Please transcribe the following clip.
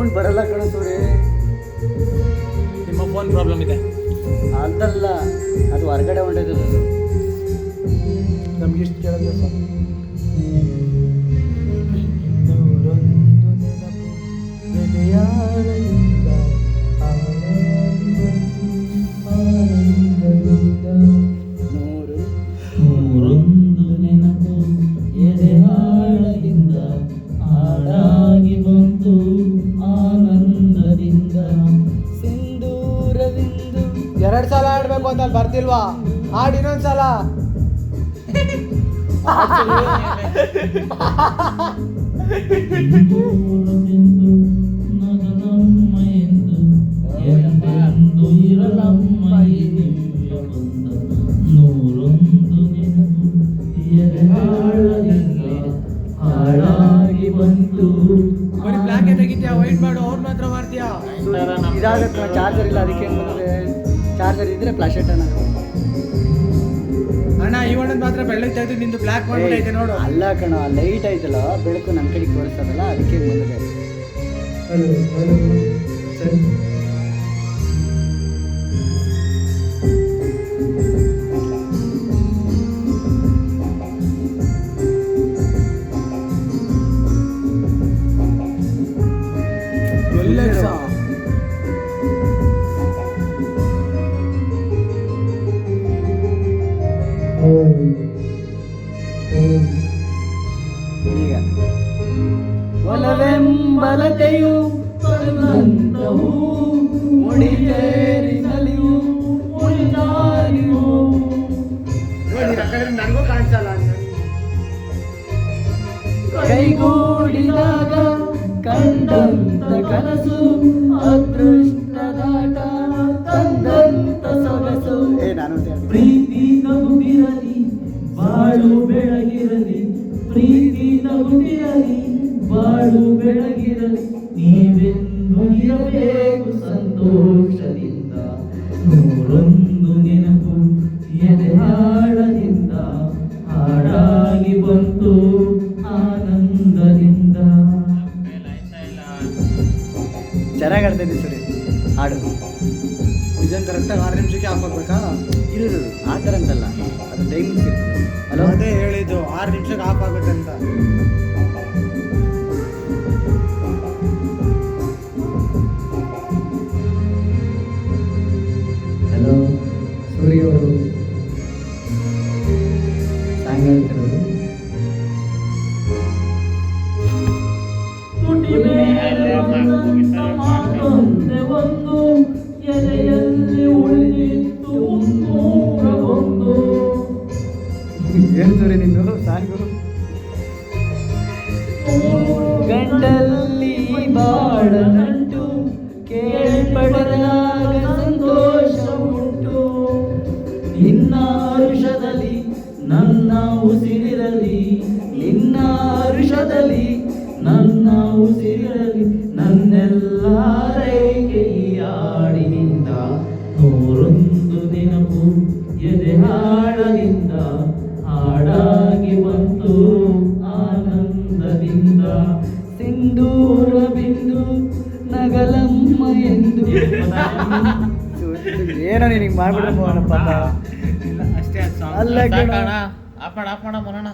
Sound ಬರಲ್ಲ ಕಣ ಸೂರಿ ನಿಮ್ಮ ಫೋನ್ ಪ್ರಾಬ್ಲಮ್ ಇದೆ. ಅಂತಲ್ಲ ಅದು ಹೊರಗಡೆ ಹೊಂಟೈತೆ ಅದು. ನಮ್ಗೆ ಇಷ್ಟು ಕೇಳಿದ್ರೆ ಸಾಕು. ಆಡ್ಬೇಕು ಅಂತ ಅಲ್ಲಿ ಬರ್ತಿಲ್ವಾ? ಆಡ್ ಇನ್ನೊಂದ್ಸಲ. ಬರೀ ಬ್ಲಾಕ್ ತೆಗಿತೀಯಾ ವೈಟ್ ಮಾಡು ಅವ್ರ ಮಾತ್ರ ಮಾಡ್ತೀಯಾ? ಇದಾಗತ್ತೆ? ಚಾರ್ಜರ್ ಇಲ್ಲ ಅದಕ್ಕೆ ಚಾರ್ಜರ್ ಇದ್ರೆ ಫ್ಲಾಶೆಟ್ ಅಣ್ಣ ಅಣ್ಣ ಈ ಒಂದೊಂದು ಮಾತ್ರ ಬೆಳ್ಳಗೆ ತೆಗೆದು ನಿಂದು ಬ್ಲಾಕ್ ಮಾಡ್ಬಿಟ್ಟೈತೆ ನೋಡು. ಅಲ್ಲ ಕಣ ಲೈಟ್ ಐತಲ್ಲ ಬೆಳಕು ನನ್ನ ಕಡೆಗೆ ತೋರಿಸ್ತದಲ್ಲ ಅದಕ್ಕೆ ಮುಂದೆ ಬಂದಿದೆ ಒಲವೆಂಬಲತೆಯು ಬಂದಂತವು ಮುಡಿಗೇರಿನಲಿಯು ಮುಳಿದಾರಿಯು ನೋಡಿ ಯಾಕಂದ್ರೆ ನನಗೂ ಕಾಣಿಸಲ್ಲ ಕೈಗೂಡಿದಾಗ ಕಂಡಂತ ಕನಸು ಅದೃಷ್ಟದಾಟ ಪ್ರೀತಿ ಬಾಳು ಬೆಳಗಿರಲಿ ನೀವೆಂದು ಇರಬೇಕು ಸಂತೋಷದಿಂದ. ನೂರೊಂದು ನೆನಪು ಎದೆ ಹಾಡದಿಂದ ಹಾಡಾಗಿ ಬಂತು ಆನಂದದಿಂದ. ಚೆನ್ನಾಗಿ ಆಡ್ತಾ ಇದ್ದೀವಿ ಸರಿ ಹಾಡು. ಇದನ್ನ ಕರೆಕ್ಟಾಗಿ ಆರು ನಿಮಿಷಕ್ಕೆ ಆಫ್ ಆಗಬೇಕಾ? ಇರೋದು. ಆ ಥರ ಅಂತಲ್ಲ. ಅದು ಟೈಮಿಂಗ್ಸ್ ಇರ್ತದೆ ಹಲೋ ಅದೇ ಹೇಳಿದ್ದು. ಆರು ನಿಮಿಷಕ್ಕೆ ಆಫ್ ಆಗುತ್ತೆ ಅಂತ ಹಲೋ ಸೂರ್ಯ ಅವರು ಒಂದು ತುಟಿ ಎದೆಯಲ್ಲಿ ಉಳಿದಿತ್ತು ನೂರ ಒಂದು ಏನು ಸೂರ್ಯ ಸಾಂಗು ಗಂಟಲ್ಲಿ ಬಾಳ ನಂಟು ಕೇಳ್ಪಡಲಾಗ ಸಂತೋಷ ಉಂಟು. ನಿನ್ನ ಹರುಷದಲ್ಲಿ ನನ್ನ ಉಸಿರಿರಲಿ ನಿನ್ನ ಹರುಷದಲ್ಲಿ ನನ್ನ ಉಸಿರಿರಲಿ ನನ್ನೆಲ್ಲ ಎದೆ ಹಾಡದಿಂದ ಹಾಡಾಗಿ ಬಂತು ಆನಂದದಿಂದ. ಸಿಂಧೂರ ಬಿಂದು ನಗಲಮ್ಮ ಎಂದು. ಏನೋ ನಿನಗೆ ಮಾಡ್ಬಿಡಪ್ಪ ಅಲ್ಲ ಕಣ. ಆಪಣ ಆಪಣ ಬರೋಣ